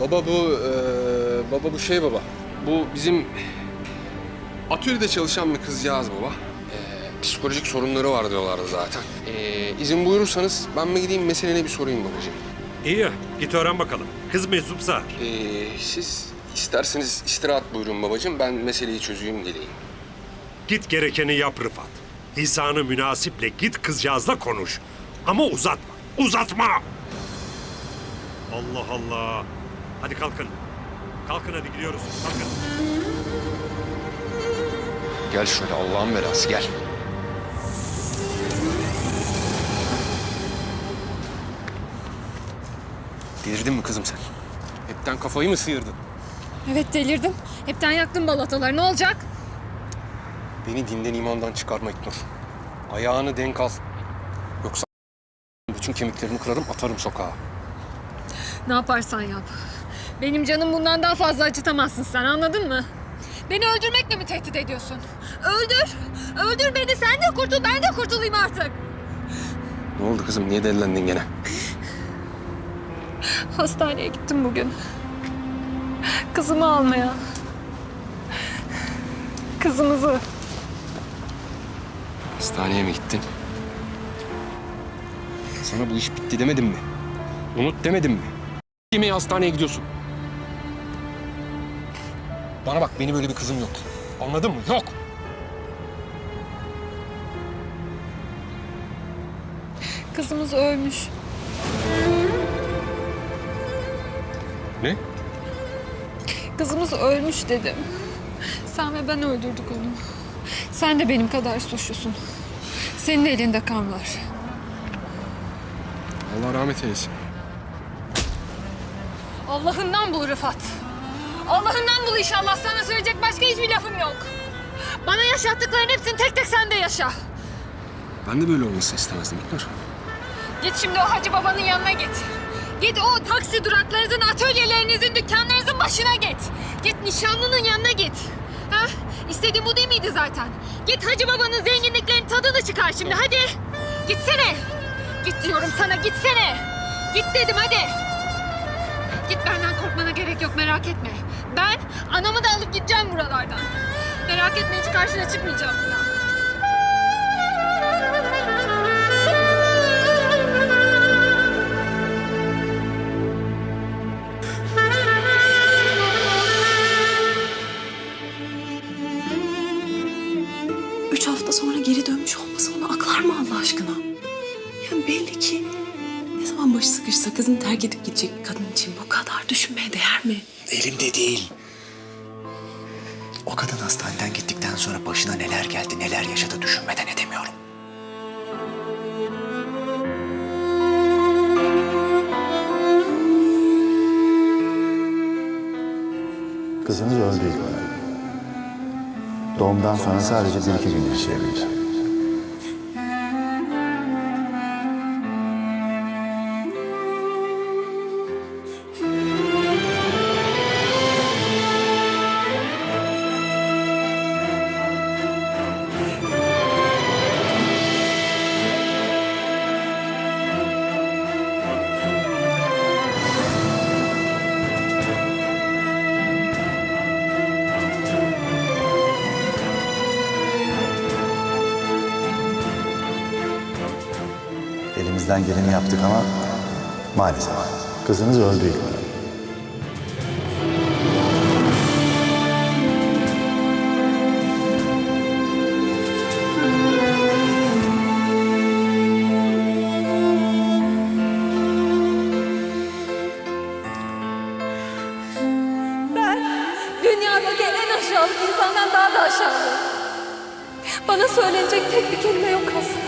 Baba bu, eee, baba bu şey baba. Bu bizim atölyede çalışan bir kızcağız baba. Eee, psikolojik sorunları var diyorlardı zaten. Eee izin buyurursanız ben bir gideyim meselene bir sorayım babacığım. İyi ya, git öğren bakalım. Kız meczupsa. Eee siz isterseniz istirahat buyurun babacığım. Ben meseleyi çözeyim geleyim. Git gerekeni yap Rıfat. Lisanı münasiple git kızcağızla konuş. Ama uzatma, uzatma! Allah Allah. Hadi kalkın. Kalkın hadi gidiyoruz. Kalkın. Gel şöyle Allah'ın belası gel. Delirdin mi kızım sen? Hepten kafayı mı sıyırdın? Evet delirdim. Hepten yaktım balataları. Ne olacak? Beni dinden imandan çıkarma İknur. Ayağını denk al. Yoksa bütün kemiklerini kırarım atarım sokağa. Ne yaparsan yap. Benim canım bundan daha fazla acıtamazsın sen anladın mı? Beni öldürmekle mi tehdit ediyorsun? Öldür. Öldür beni sen de kurtul ben de kurtulayım artık. Ne oldu kızım? Niye delilendin gene? Hastaneye gittim bugün. Kızımı almaya. Kızımızı. Hastaneye mi gittin? Sana bu iş bitti demedim mi? Unut demedim mi? Yemeği hastaneye gidiyorsun. Bana bak benim böyle bir kızım yok. Anladın mı? Yok. Kızımız ölmüş. Ne? Kızımız ölmüş dedim. Sen ve ben öldürdük onu. Sen de benim kadar suçlusun. Senin elinde kan var. Allah rahmet eylesin. Allah'ından bul Rıfat. Allah'ından bul inşallah. Sana söyleyecek başka hiçbir lafım yok. Bana yaşattıkların hepsini tek tek sen de yaşa. Ben de böyle olmasını istemezdim İknur. Git şimdi o hacı babanın yanına git. Git o taksi duraklarınızın, atölyelerinizin, dükkanlarınızın başına git. Git nişanlının yanına git. Ha? İstediğin bu değil miydi zaten? Git hacı babanın zenginliklerinin tadını çıkar şimdi hadi. Gitsene. Git diyorum sana gitsene. Git dedim hadi. Git benden korkmana gerek yok merak etme. Ben anamı da alıp gideceğim buralardan. Merak etme hiç karşına çıkmayacağım bir. Üç hafta sonra geri dönmüş olması onu aklar mı Allah aşkına? Yani belli ki ne zaman başı sıkışsa kızını terk edip gidecek bir kadın için bu kadar düşünmeye değer mi? Elimde değil. O kadın hastaneden gittikten sonra başına neler geldi, neler yaşadı düşünmeden edemiyorum. Kızınız öldü ilk olarak. Doğumdan sonra sadece bir iki gün yaşayabildi. Elimizden geleni yaptık ama maalesef kızınız öldü olarak. Dünyadaki en aşağılık insandan daha da aşağılık. Bana söylenecek tek bir kelime yok aslında.